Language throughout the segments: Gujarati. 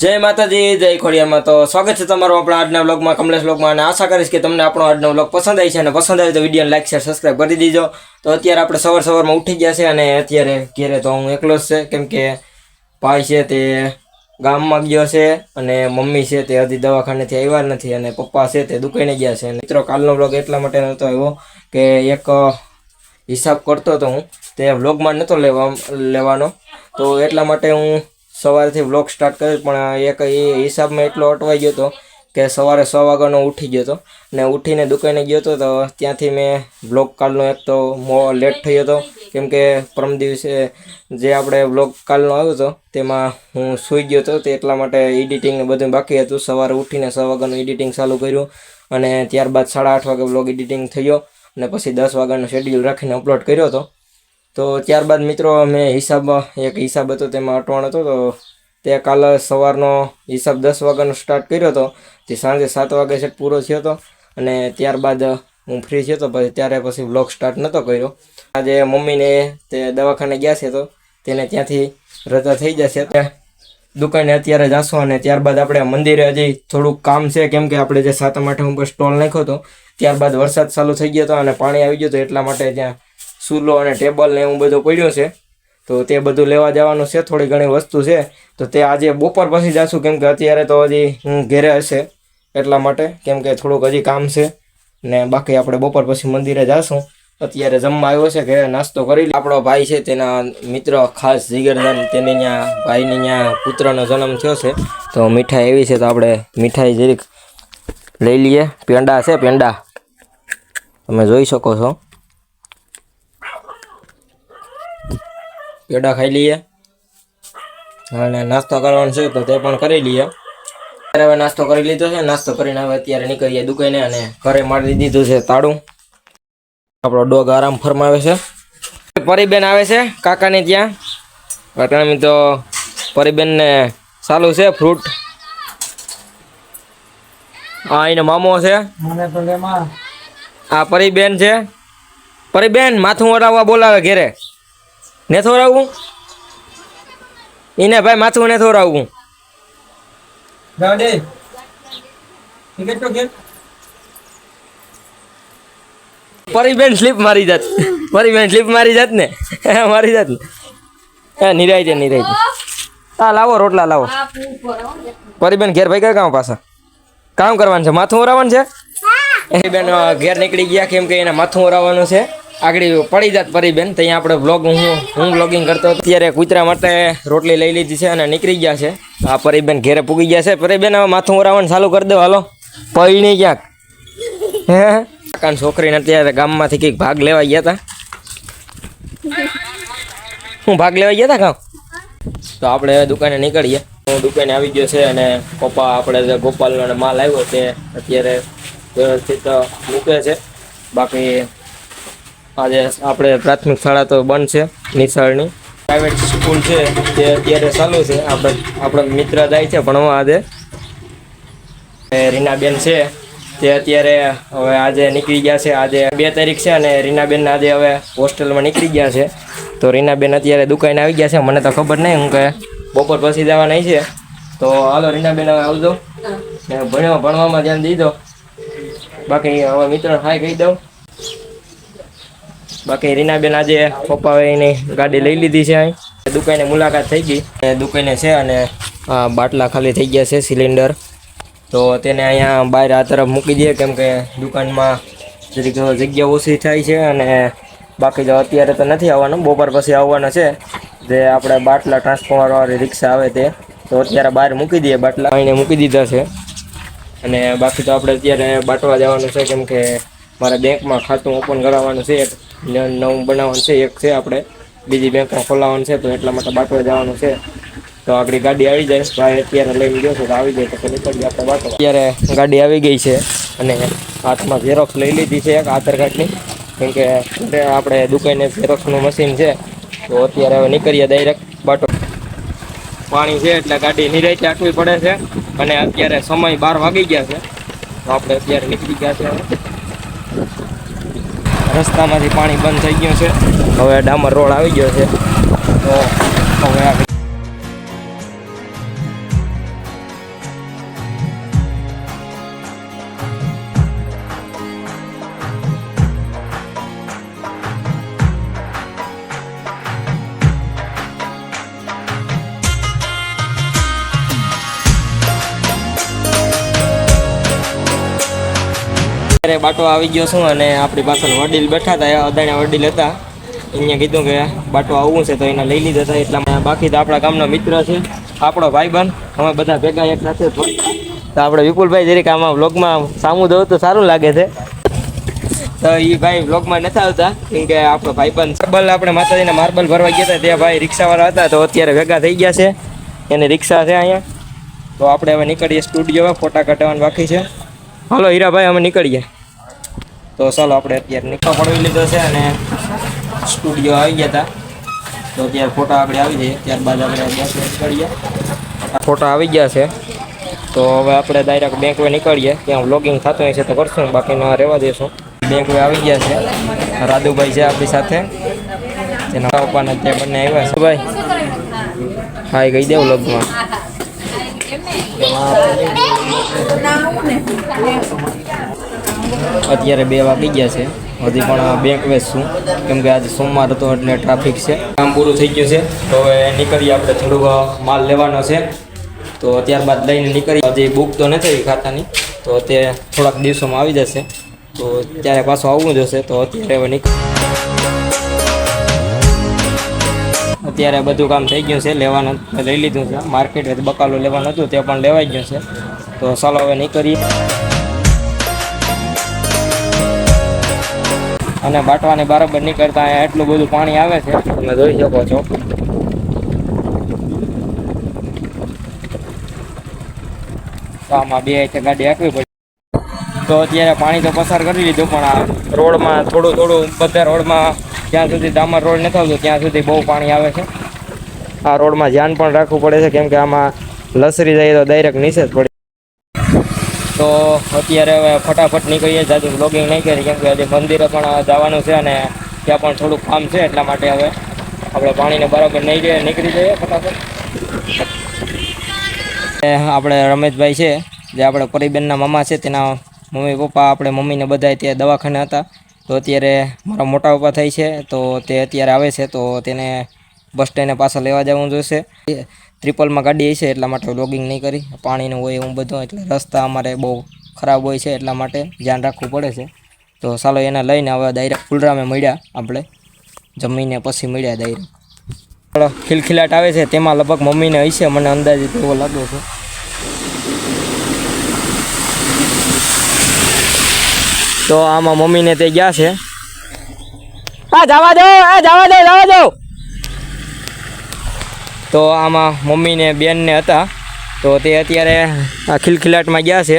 જય માતાજી, જય ખોડિયામાં. તો સ્વાગત છે તમારું આપણા આજના વ્લોગમાં કમલેશ વ્લોગમાં અને આશા કરીશ કે તમને આપણો આજનો વ્લોગ પસંદ આવી છે. અને પસંદ આવે તો વિડીયોને લાઈક શેર સબસ્ક્રાઈબ કરી દીજો. તો અત્યારે આપણે સવાર સવારમાં ઉઠી ગયા છે અને અત્યારે ઘેરે તો હું એકલો જ છે, કેમ કે ભાઈ છે તે ગામમાં ગયો છે અને મમ્મી છે તે હજી દવાખાનેથી આવ્યા નથી અને પપ્પા છે તે દુકાને ગયા છે. અને મિત્રો, કાલનો વ્લોગ એટલા માટે નહોતો આવ્યો કે એક હિસાબ કરતો હતો હું. તે વ્લોગમાં નહોતો લેવા લેવાનો. તો એટલા માટે હું સવારથી વ્લોગ સ્ટાર્ટ કર્યો પણ એક એ હિસાબમાં એટલો અટવાઈ ગયો હતો કે સવારે સો વાગ્યાનો ઉઠી ગયો હતો. ને ઉઠીને દુકાને ગયો હતો, તો ત્યાંથી મેં વ્લોગ કાલનો એક તો મો લેટ થયો હતો. કેમ કે પરમ દિવસે જે આપણે વ્લોગ કાલનો આવ્યો હતો, તેમાં હું સૂઈ ગયો હતો, તે એટલા માટે એડિટિંગ બધું બાકી હતું. સવારે ઉઠીને સો વાગ્યાનું એડિટિંગ ચાલુ કર્યું અને ત્યારબાદ સાડા આઠ વાગે વ્લોગ એડિટિંગ થયો અને પછી દસ વાગ્યાનો શેડ્યુલ રાખીને અપલોડ કર્યો હતો. તો ત્યારબાદ મિત્રો મેં હિસાબ, એક હિસાબ હતો તેમાં અટવાણ હતો, તો તે કાલે સવારનો હિસાબ દસ વાગ્યાનો સ્ટાર્ટ કર્યો હતો. તે સાંજે સાત વાગે છે પૂરો થયો હતો અને ત્યારબાદ હું ફ્રી થયો હતો, પછી ત્યારે પછી વ્લોગ સ્ટાર્ટ નહોતો કર્યો. આજે મમ્મીને તે દવાખાને ગયા છે તો તેને ત્યાંથી રજા થઈ જશે. દુકાને અત્યારે જાશો અને ત્યારબાદ આપણે મંદિરે હજી થોડુંક કામ છે, કેમ કે આપણે જે સાતમ આઠમ ઉપર સ્ટોલ નાખ્યો હતો, ત્યારબાદ વરસાદ ચાલુ થઈ ગયો હતો અને પાણી આવી ગયું હતું, એટલા માટે ત્યાં સૂલો અને ટેબલ ને એવું બધું પડ્યું છે. તો તે બધું લેવા જવાનું છે, થોડી ઘણી વસ્તુ છે. તો તે આજે બપોર પછી જાશું, કેમ કે અત્યારે તો હજી હું ઘેરે હશે એટલા માટે, કેમ કે થોડુંક હજી કામ છે. ને બાકી આપણે બપોર પછી મંદિરે જાશું. અત્યારે જમવા આવ્યો છે, ઘરે નાસ્તો કરી આપણો ભાઈ છે તેના મિત્ર ખાસ જીગરદાન, તેને ત્યાં ભાઈને ત્યાં પુત્રનો જન્મ થયો છે. તો મીઠાઈ એવી છે તો આપણે મીઠાઈ જરીક લઈ લઈએ. પેંડા છે, પેંડા. તમે જોઈ શકો છો. પેડા ખાઈ લઈએ. અને નાસ્તો કરવાનો છે તો તે પણ કરી લઈએ. અત્યારે હવે નાસ્તો કરી લીધો છે. નાસ્તો કરીને હવે અત્યારે નીકળીએ દુકાને અને ઘરે મારી દીધું છે તાળું આપણો ડોગ આરામ ફરમાવે છે. પરીબેન આવે છે કાકાને ત્યાં. અત્યારે તો પરીબેનને ચાલુ છે ફ્રૂટ. આ એનો મામો છે. આ પરીબેન છે. પરીબેન માથું ઓરાવવા બોલાવે ઘેરે. ને થોરાવું? એને ભાઈ માથું ને થોરાવું. પરીબેન સ્લીપ મારી જાત. પરીબેન સ્લીપ મારી જાત ને. મારી જાત ને. હા નિરાય છે નિરાય છે. હા લાવો રોટલા લાવો. પરીબેન ઘેર ભાઈ કયા કામ પાછા? કામ કરવાનું છે? માથું ઓરાવાનું છે? એ બેન ઘેર નીકળી ગયા કેમ કે એને માથું ઓરાવાનું છે. આગળ પડી જાત પરીબેન ત્યાં આપણે બ્લોગ હું હું બ્લોગિંગ કરતો અત્યારે કૂતરા માટે રોટલી લઈ લીધી છે અને નીકળી ગયા છે. આ પરીબેન ઘેરે પૂગી ગયા છે. પરીબેન હવે માથું ઓરાવાનું ચાલુ કરી દો. હાલો. નહીં ક્યાંક. હે? કાકાની છોકરીને અત્યારે ગામમાંથી કંઈક ભાગ લેવા ગયા હતા હું ભાગ લેવા ગયા હતા કામ તો આપણે દુકાને નીકળીએ. હું દુકાને આવી ગયો છે અને પપ્પા આપણે જે ગોપાલનો માલ આવ્યો તે અત્યારે વ્યવસ્થિત મૂકે છે. બાકી આજે આપણે પ્રાથમિક શાળા તો બંધ છે નિશાળની. પ્રાઇવેટ સ્કૂલ છે તે અત્યારે ચાલુ છે. આપણે આપણો મિત્ર જાય છે ભણવા આજે. રીનાબેન છે તે અત્યારે હવે આજે નીકળી ગયા છે. આજે બે તારીખ છે અને રીનાબેન આજે હવે હોસ્ટેલમાં નીકળી ગયા છે. તો રીનાબેન અત્યારે દુકાને આવી ગયા છે. મને તો ખબર નહીં હું કે બપોર પછી જવાના છે. તો હાલો રીનાબેન હવે આવજો. ભણવા ભણવામાં ધ્યાન દીધો. બાકી હવે મિત્રો હાય કહી દઉં. બાકી રીનાબેન આજે પપ્પાએ એની ગાડી લઈ લીધી છે અહીં. દુકાને મુલાકાત થઈ ગઈ. દુકાને છે અને બાટલા ખાલી થઈ ગયા છે, સિલિન્ડર. તો તેને અહીંયા બહાર આ તરફ મૂકી દઈએ, કેમ કે દુકાનમાં જરીક જગ્યા ઓછી થાય છે અને બાકી જો અત્યારે તો નથી આવવાનું. બપોર પછી આવવાનું છે. જે આપણે બાટલા ટ્રાન્સફોર્મર વાળી રિક્ષા આવે તે, તો અત્યારે બહાર મૂકી દઈએ બાટલા. અહીંને મૂકી દીધા છે. અને બાકી તો આપણે અત્યારે બાટવા જવાનું છે, કેમ કે મારે બેંકમાં ખાતું ઓપન કરાવવાનું છે, એક નવું બનાવવાનું છે, એક છે આપણે. બીજી બેંકમાં ખોલાવવાનું છે, તો એટલા માટે બાટવા જવાનું છે. તો આપણી ગાડી આવી જાય. ભાઈ અત્યારે લઈને ગયો છે, તો આવી જાય, તો પછી આપણે બાટવા. અત્યારે ગાડી આવી ગઈ છે અને હાથમાં ઝેરોક્સ લઈ લીધી છે એક આધાર કાર્ડની કેમ કે આપણે દુકાને ઝેરોક્સનું મશીન છે, તો અત્યારે હવે નીકળીએ ડાયરેક્ટ બાટો પાણી છે એટલે ગાડી નિરાયતે આંકવી પડે છે. અને અત્યારે સમય બાર વાગી ગયા છે. તો આપણે અત્યારે નીકળી ગયા છે રસ્તામાંથી પાણી બંધ થઈ ગયું છે. હવે ડામર રોડ આવી ગયો છે. તો હવે બાટો આવી ગયો છું અને આપણી પાછળ વડીલ બેઠા હતા અદાણ્યા વડીલ હતા. અહીંયા કીધું કે બાટો આવવું છે તો એને લઈ લીધા હતા, એટલા બાકી તો આપણા ગામનો મિત્ર છે, આપણો ભાઈબંધ. અમે બધા ભેગા એક સાથે તો આપણે વિપુલભાઈ જરીક આમાં વ્લોગમાં સામું દઉં તો સારું લાગે છે. તો એ ભાઈ વ્લોગમાં નથી આવતા, કેમ કે આપણો ભાઈબંધ માર્બલ આપણે માતાજીના માર્બલ ભરવા ગયા હતા, ત્યાં ભાઈ રિક્ષાવાળા હતા, તો અત્યારે ભેગા થઈ ગયા છે. એની રિક્ષા છે અહીંયા. તો આપણે હવે નીકળીએ સ્ટુડિયોમાં, ફોટા કઢાવવાનું બાકી છે. હાલો હીરાભાઈ, અમે નીકળીએ. તો ચાલો આપણે અત્યારે નીકળો પડવી લીધો છે અને સ્ટુડિયો આવી ગયા હતા. તો અત્યારે ફોટા આપણે આવી જઈએ. ત્યારબાદ આપણે બસ નીકળીએ. ફોટા આવી ગયા છે. તો હવે આપણે ડાયરેક્ટ બેંક વે નીકળીએ. ત્યાં લોગિંગ થતું હોય છે તો કરશું. બાકીના રહેવા દઈશું બેંકવે આવી ગયા છે. રાધુભાઈ છે આપણી સાથે. જેના પપ્પાને તે બંને આવ્યા છે. ભાઈ હાય કહી દેવું લગ્નમાં અત્યારે બે વાગી ગયા છે. હજી પણ બેંક છું કેમ કે આજે સોમવાર હતો એટલે ટ્રાફિક છે. કામ પૂરું થઈ ગયું છે. તો હવે નીકળીએ આપણે થોડુંક માલ લેવાનો છે. તો ત્યારબાદ લઈને નીકળી હજી બુક તો નથી ખાતાની. તો તે થોડાક દિવસોમાં આવી જશે. તો ત્યારે પાછું આવવું જશે તો અત્યારે હવે નીકળ અત્યારે બધું કામ થઈ ગયું છે. લેવાનું લઈ લીધું છે. માર્કેટ બકાલો લેવાનું હતું, તે પણ લેવાઈ ગયું છે. તો ચાલો હવે નીકળીએ. અને બાટવાની બરાબર નીકળતા અહીંયા એટલું બધું પાણી આવે છે. તમે જોઈ શકો છો. આમાં બે છે, ગાડી આપવી પડી. તો અત્યારે પાણી તો પસાર કરી લીધું, પણ આ રોડમાં થોડું થોડું બધા રોડમાં જ્યાં સુધી ડામર રોડ નથી આવતો, ત્યાં સુધી બહુ પાણી આવે છે. આ રોડમાં ધ્યાન પણ રાખવું પડે છે, કેમ કે આમાં લસરી જાય તો ડાયરેક્ટ નીચે જ પડે તો અત્યારે હવે ફટાફટ નીકળીએ. જાજુ બ્લોગિંગ નહીં કરી, કેમ કે હજી મંદિરે પણ જવાનું છે અને ત્યાં પણ થોડુંક કામ છે, એટલા માટે હવે આપણે પાણીને બરાબર નહીં જઈએ નીકળી જઈએ ફટાફટ. આપણે રમેશભાઈ છે, જે આપણે પરિબેનના મામા છે, તેના મમ્મી પપ્પા આપણે મમ્મીને બધા ત્યાં દવાખાને હતા. તો અત્યારે મારા મોટા પપ્પા થાય છે, તો તે અત્યારે આવે છે, તો તેને બસ સ્ટેન્ડે પાછા લેવા જવું જોઈશે ટ્રિપલમાં ગાડી છે એટલા માટે લોગિંગ નહીં કરી. પાણીનું હોય એવું બધું, એટલે રસ્તા અમારે બહુ ખરાબ હોય છે એટલા માટે ધ્યાન રાખવું પડે છે. તો ચાલો એને લઈને હવે ડાયરેક્ટ ફુલરામે મળ્યા આપણે. જમીને પછી મળ્યા ડાયરેક્ટ ખિલખિલાટ આવે છે. તેમાં લગભગ મમ્મીને હશે. મને અંદાજે એવો લાગે છે. તો આમાં મમ્મીને તે ગયા છે. આ જવા દો, આ જવા દો જવા દો. તો આમાં મમ્મીને બેનને હતા. તો તે અત્યારે આ ખિલખિલાટમાં ગયા છે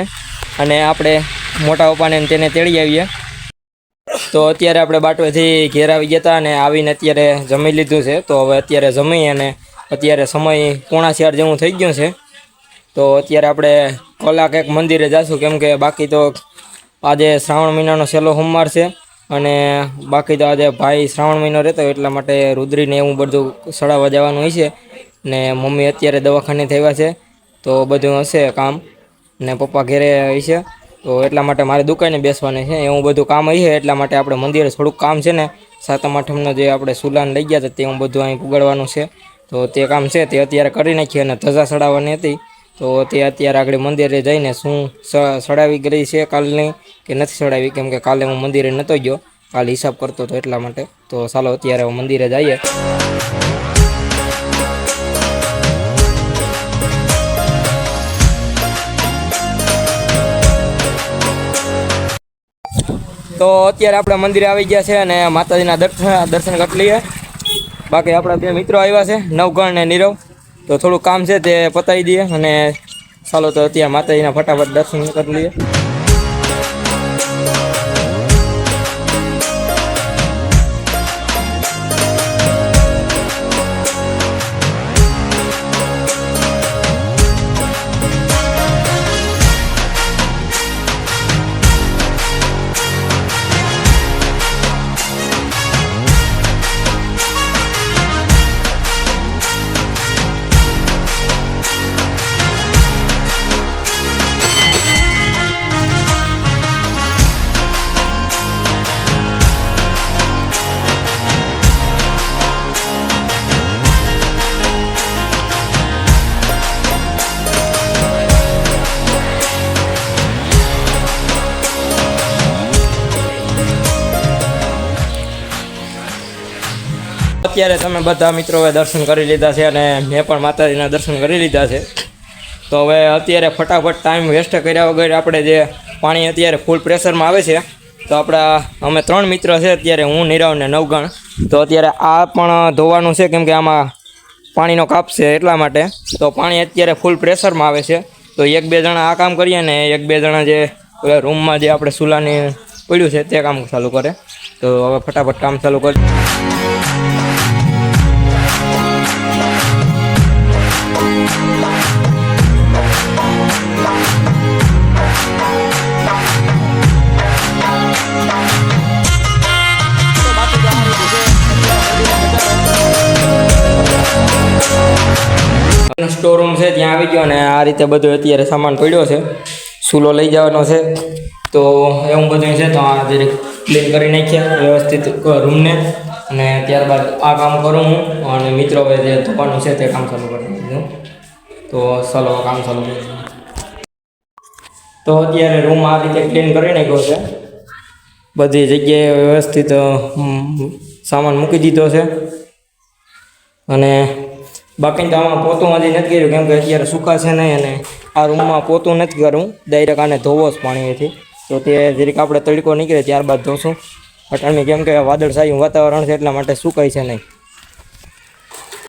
અને આપણે મોટા પપ્પાને તેને તેડી આવીએ. તો અત્યારે આપણે બાટવેથી ઘેર આવી ગયા હતા અને આવીને અત્યારે જમી લીધું છે. તો હવે અત્યારે જમી અને અત્યારે સમય પોણા ચાર જેવું થઈ ગયું છે. તો અત્યારે આપણે કલાક એક મંદિરે જઈશું કેમ કે બાકી તો આજે શ્રાવણ મહિનાનો છેલ્લો સોમવાર છે અને બાકી તો આજે ભાઈ શ્રાવણ મહિનો રહેતો એટલા માટે રુદ્રીને એવું બધું સડાવવા જવાનું હોય છે. ને મમ્મી અત્યારે દવાખાને થયા છે, તો બધું હશે કામ. ને પપ્પા ઘેરે હશે તો એટલા માટે મારે દુકાને બેસવાની છે. એવું બધું કામ હશે એટલા માટે આપણે મંદિરે થોડુંક કામ છે ને, સાતમ આઠમનો જે આપણે સુલાન લઈ ગયા હતા તે હું બધું અહીં પુગાડવાનું છે. તો તે કામ છે, તે અત્યારે કરી નાખીએ અને ધજા સડાવવાની હતી. તો તે અત્યારે આગળ મંદિરે જઈને શું સડાવી ગઈ છે કાલની કે નથી સડાવી? કેમ કે કાલે હું મંદિરે નહોતો ગયો, કાલ હિસાબ કરતો હતો એટલા માટે. તો ચાલો, અત્યારે હું મંદિરે જઈએ. તો અત્યારે આપણે મંદિરે આવી ગયા છે અને માતાજીના દર્શન દર્શન કરી લઈએ. બાકી આપણા બે મિત્રો આવ્યા છે, નવગણ ને નીરવ. તો થોડું કામ છે તે પતાવી દઈએ અને ચાલો તો અત્યારે માતાજીના ફટાફટ દર્શન કરી લઈએ. અત્યારે તમે બધા મિત્રોએ દર્શન કરી લીધા છે અને મેં પણ માતાજીના દર્શન કરી લીધા છે. તો હવે અત્યારે ફટાફટ ટાઈમ વેસ્ટ કર્યા વગર આપણે જે પાણી અત્યારે ફૂલ પ્રેશરમાં આવે છે, તો આપણા, અમે ત્રણ મિત્ર છે અત્યારે હું, નીરવ ને નવગણ. તો અત્યારે આ પણ ધોવાનું છે કેમ કે આમાં પાણીનો કાપ છે એટલા માટે. તો પાણી અત્યારે ફૂલ પ્રેશરમાં આવે છે. તો એક બે જણા આ કામ કરીએ ને એક બે જણા જે રૂમમાં જે આપણે સુલાની પડ્યું છે તે કામ ચાલુ કરે. તો હવે ફટાફટ કામ ચાલુ કરી. સ્ટોર રૂમ છે, ત્યાં આવી ગયો અને આ રીતે બધો અત્યારે સામાન પડ્યો છે. સૂલો લઈ જવાનો છે. તો એવું બધું છે, તો આ જરીક ક્લીન કરી નાખ્યા, વ્યવસ્થિત રૂમને અને ત્યારબાદ આ કામ કરું હું. અને મિત્રો જે ધોવાનું છે તે કામ કરવું કરી દીધું તો ચાલો, કામ ચાલુ તો અત્યારે રૂમ આ રીતે ક્લીન કરી નાખ્યો છે. બધી જગ્યાએ વ્યવસ્થિત સામાન મૂકી દીધો છે. અને બાકી તો આમાં પોતું હજી નથી કર્યું, કેમ કે અત્યારે સુકાશે નહીં અને આ રૂમમાં પોતું નથી કરવું ડાયરેક્ટ આને ધોવો જ પાણીથી તો તે જરીક આપણે તડકો નીકળે ત્યારબાદ ધોશું. અટાણમી કેમ કે વાદળછાયું વાતાવરણ છે, એટલા માટે સુકાય છે નહીં.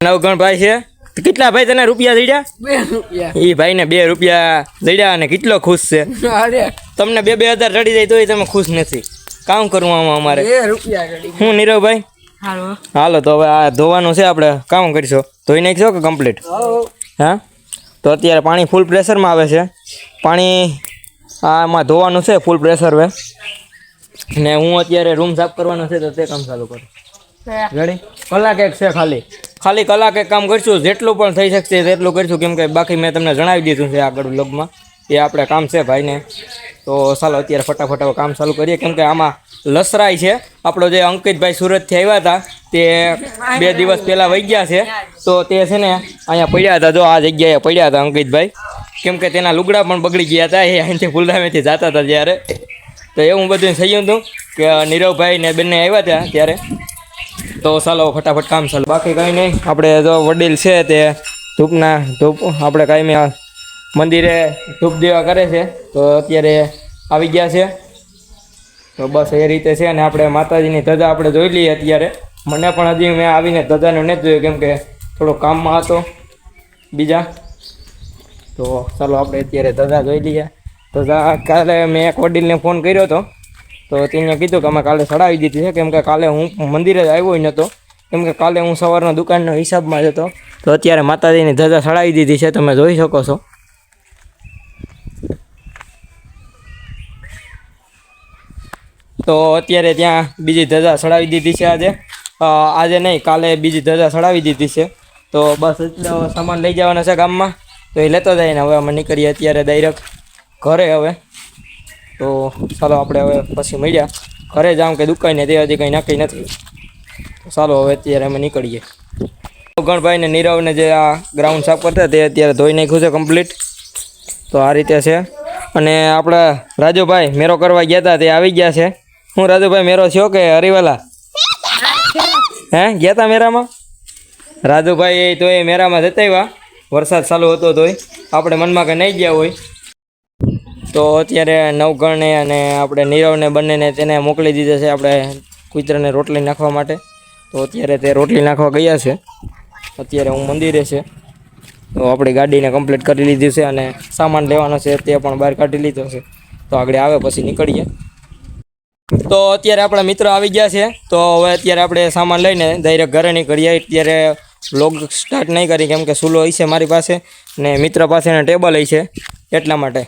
નવગણ ભાઈ છે. કેટલા ભાઈ તને રૂપિયા દઈડ્યા? બે રૂપિયા. એ ભાઈને બે રૂપિયા દઈડ્યા અને કેટલો ખુશ છે? તમને બે બે હજાર ચડી જાય તોય તમે ખુશ નથી. કામ કરવું આમાં અમારે. બે રૂપિયા હું નીરવભાઈ હાલો. હાલો તો હવે આ ધોવાનું છે આપણે. કામ કરીશું. ધોઈ નાખશો કે કમ્પ્લીટ હા? તો અત્યારે પાણી ફૂલ પ્રેશરમાં આવે છે. પાણી આમાં ધોવાનું છે ફૂલ પ્રેશર હવે. ને હું અત્યારે રૂમ સાફ કરવાનો છે તો તે કામ ચાલુ કરું. રેડી કલાક એક છે ખાલી. ખાલી કલાક એક કામ કરીશું, જેટલું પણ થઈ શકશે તેટલું કરીશું. કેમ કે બાકી મેં તમને જણાવી દીધું છે આગળ બ્લોગમાં એ આપણે કામ છે ભાઈને. તો ચાલો અત્યારે ફટાફટ કામ ચાલુ કરીએ. કેમ કે આમાં લસરાય છે. આપણો જે અંકિતભાઈ સુરતથી આવ્યા હતા, તે બે દિવસ પહેલાં વહી ગયા છે. તો તે છે ને અહીંયા પડ્યા હતા. જો આ જગ્યાએ પડ્યા હતા અંકિતભાઈ. કેમ કે તેના લુગડા પણ બગડી ગયા હતા. એ અહીંથી ફૂલધામેથી જતા હતા ત્યારે તો એવું બધું થયું હતું કે નીરવભાઈ ને બંને આવ્યા હતા ત્યારે. તો ચાલો, ફટાફટ કામ ચાલો. બાકી કંઈ નહીં, આપણે જો વડીલ છે તે ધૂપના, ધૂપ, આપણે કાંઈ મંદિરે ધૂપ દેવા કરે છે, તો અત્યારે આવી ગયા છે. તો બસ એ રીતે છે અને આપણે માતાજીની ધજા આપણે જોઈ લઈએ અત્યારે. મને પણ હજી મેં આવીને ધજાનું નથી જોયું, કેમ કે થોડો કામમાં હતો બીજા. તો ચાલો, આપણે અત્યારે ધજા જોઈ લઈએ. ધજા કાલે મેં એક વડીલને ફોન કર્યો હતો. તો તેને કીધું કે અમે કાલે ચડાવી દીધી છે. કેમ કે કાલે હું મંદિરે જ આવ્યો ય નહોતો. કેમ કે કાલે હું સવારના દુકાનનો હિસાબમાં જ હતો. તો અત્યારે માતાજીની ધજા ચડાવી દીધી છે. તમે જોઈ શકો છો. તો અત્યારે ત્યાં બીજી ધજા ચડાવી દીધી છે આજે. આજે નહીં, કાલે બીજી ધજા ચડાવી દીધી છે. તો બસ એટલો સામાન લઈ જવાનો છે ગામમાં. તો એ લેતો જાય ને હવે અમે નીકળીએ અત્યારે ડાયરેક્ટ ઘરે હવે. તો ચાલો આપણે હવે પછી મળ્યા. ઘરે જાઉં કે દુકાને તે હજી કંઈ નક્કી નથી. ચાલો હવે અત્યારે અમે નીકળીએ. ગણભાઈને, નીરવને જે આ ગ્રાઉન્ડ સાફ કરતા તે અત્યારે ધોઈ નાખ્યું છે કમ્પ્લીટ તો આ રીતે છે. અને આપણા રાજુભાઈ મેરો કરવા ગયા હતા તે આવી ગયા છે. હું રાજુભાઈ મેરો છો કે હરિવાલા? હે, ગયા હતા મેરામાં? રાજુભાઈ તો એ મેરામાં જતા આવ્યા. વરસાદ ચાલુ હતો તોય. આપણે મનમાં કંઈ નહીં ગયા હોય. તો અત્યારે નવગણને અને આપણે નીરવને બંનેને તેને મોકલી દીધા છે આપણે કૂતરાને રોટલી નાખવા માટે. તો અત્યારે તે રોટલી નાખવા ગયા છે. અત્યારે હું મંદિરે છે. તો આપણી ગાડીને કમ્પ્લીટ કરી લીધી છે અને સામાન લેવાનો છે, તે પણ બહાર કાઢી લીધો છે. તો આગળ આવે પછી નીકળીએ. તો અત્યારે આપણા મિત્રો આવી ગયા છે. તો હવે અત્યારે આપણે સામાન લઈને ડાયરેક્ટ ઘરે નીકળીએ. અત્યારે વ્લોગ સ્ટાર્ટ નહીં કરી, કેમ કે સુલો છે મારી પાસે ને મિત્ર પાસે ને ટેબલ છે એટલા માટે.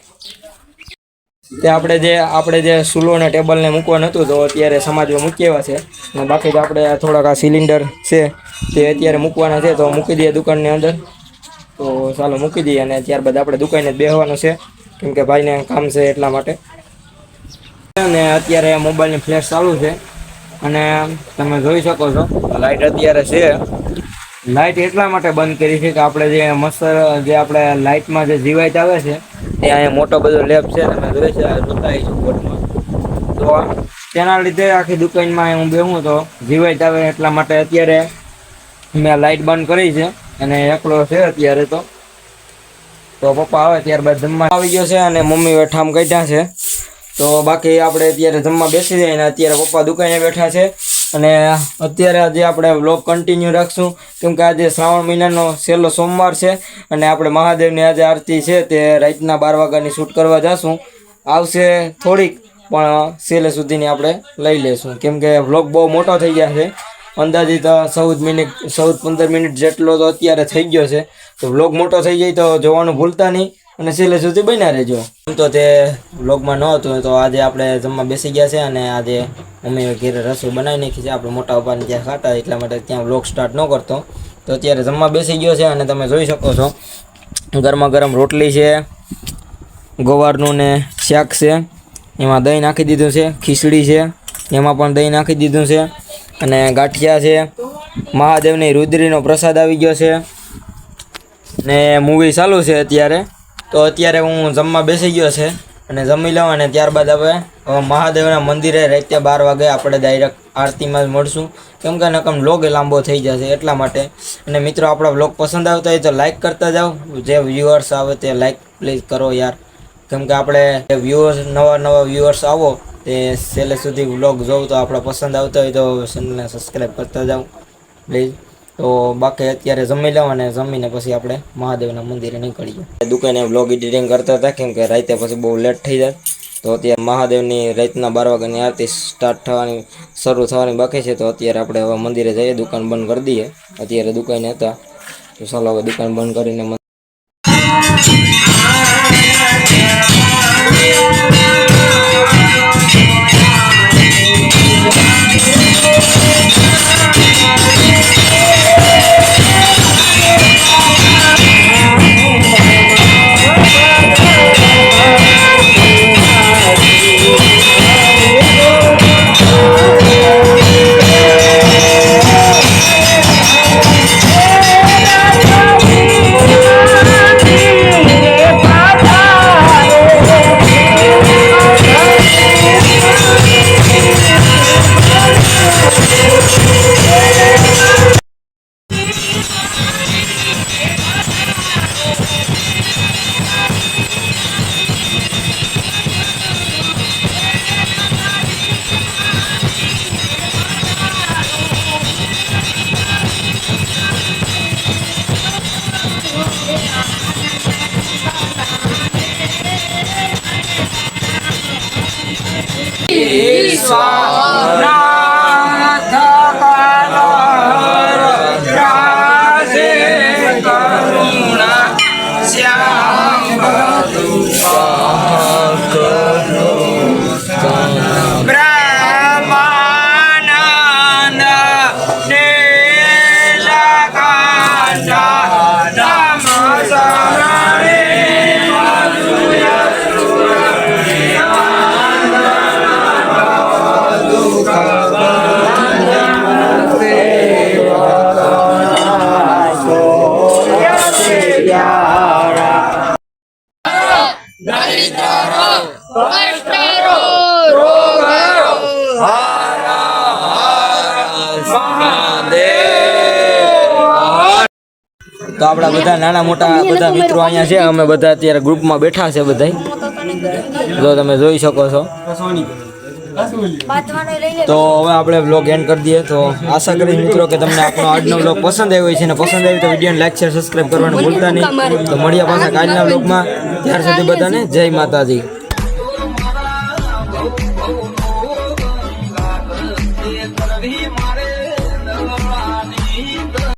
તે આપણે જે આપણે જે સૂલો અને ટેબલને મૂકવાનું હતું તો અત્યારે સમાજમાં મૂકી આવ્યા છે. અને બાકી તો આપણે થોડાક આ સિલિન્ડર છે, તે અત્યારે મૂકવાના છે, તો મૂકી દઈએ દુકાનની અંદર. તો ચાલો મૂકી દઈએ અને ત્યારબાદ આપણે દુકાને બેસવાનું છે, કેમ કે ભાઈને કામ છે એટલા માટે. અને અત્યારે મોબાઈલની ફ્લેશ ચાલુ છે. અને તમે જોઈ શકો છો લાઇટ અત્યારે છે. લાઇટ એટલા માટે બંધ કરી છે કે આપણે જે મસ્તર, જે આપણે લાઇટમાં જે જીવાઈટ આવે છે, એ અહીંયા મોટો બધો લેબ છે તમે જોઈ છે જોતા છું કોર્ટમાં. તો તેના લીધે આખી દુકાનમાં હું બેહું તો જીવાઈટ આવે એટલા માટે અત્યારે મેં લાઈટ બંધ કરી છે અને એકલો છે અત્યારે તો. તો પપ્પા આવે ત્યારબાદ જમવા આવી ગયો છે અને મમ્મી વેઠામ કાઢ્યા છે. તો બાકી આપણે અત્યારે જમવા બેસી જાય અને અત્યારે પપ્પા દુકાને બેઠા છે. અને અત્યારે આજે આપણે વ્લોગ કન્ટિન્યુ રાખશું. કેમ કે આજે શ્રાવણ મહિનાનો છેલ્લો સોમવાર છે અને આપણે મહાદેવની આજે આરતી છે તે રાતના બાર વાગ્યાની શૂટ કરવા જશું. આવશે થોડીક, પણ છેલ્લે સુધીની આપણે લઈ લેશું. કેમ કે વ્લોગ બહુ મોટો થઈ ગયા છે. અંદાજિત ચૌદ મિનિટ, ચૌદ પંદર મિનિટ જેટલો તો અત્યારે થઈ ગયો છે. તો વ્લોગ મોટો થઈ જાય તો જોવાનું ભૂલતા નહીં અને છેલ્લે સુધી બન્યા રહેજો. તો તે વ્લોગમાં ન હતું, તો આજે આપણે જમવા બેસી ગયા છે અને આજે મમ્મીએ ઘેરે રસોઈ બનાવી નાખી છે. આપણે મોટા પપ્પાને ત્યાં ખાતા એટલા માટે ત્યાં વ્લોગ સ્ટાર્ટ ન કરતો. તો અત્યારે જમવા બેસી ગયો છે અને તમે જોઈ શકો છો, ગરમા ગરમ રોટલી છે, ગોવારનું ને શાક છે. એમાં દહીં નાખી દીધું છે, ખીચડી છે, એમાં પણ દહીં નાખી દીધું છે અને ગાંઠિયા છે. મહાદેવની રુદ્રીનો પ્રસાદ આવી ગયો છે ને મૂવી ચાલુ છે અત્યારે. તો અત્યારે હું જમવા બેસી ગયો છે અને જમી લઉં અને ત્યારબાદ હવે મહાદેવના મંદિરે રાતે બાર વાગે આપણે ડાયરેક્ટ આરતીમાં જ મળશું. કેમ કે નકમ વ્લોગ લાંબો થઈ જશે એટલા માટે. અને મિત્રો, આપણો વ્લોગ પસંદ આવતા હોય તો લાઇક કરતા જાઓ. જે વ્યુઅર્સ આવે તે લાઇક પ્લીઝ કરો યાર. કેમ કે આપણે વ્યુઅર્સ નવા નવા વ્યુઅર્સ આવો, તે છેલ્લે સુધી વ્લોગ જોઉં તો આપણે પસંદ આવતા હોય તો ચેનલને સબસ્ક્રાઈબ કરતા જાઓ. પ્લીઝ તો બાકી અત્યારે જમી લઉં અને જમીને પછી આપણે મહાદેવના મંદિરે નીકળીએ. દુકાને વ્લોગ એડિટિંગ કરતા હતા, કેમ કે રાતે પછી બહુ લેટ થઈ જાય. તો અત્યારે મહાદેવની રાતના બાર વાગ્યાની આરતી સ્ટાર્ટ થવાની, શરૂ થવાની બાકી છે. તો અત્યારે આપણે હવે મંદિરે જઈએ, દુકાન બંધ કરી દઈએ. અત્યારે દુકાને હતા. તો ચાલો હવે દુકાન બંધ કરીને Thank you. તો આપણા બધા નાના મોટા બધા મિત્રો અહીંયા છે અમે બધા અત્યારે ગ્રુપમાં બેઠા છે બધા જો તમે જોઈ શકો છો. તો હવે આપણે વ્લોગ એન્ડ કરી દઈએ. તો આશા કરીશ મિત્રો કે તમને આપણો આજનો વ્લોગ પસંદ આવ્યો છે અને પસંદ આવ્યો તો વિડીયોને લાઈક શેર સબસ્ક્રાઈબ કરવાનું ભૂલતા નહીં. તો મળ્યા પાછા કાલના બ્લોગમાં ત્યાર સુધી બધાને જય માતાજી.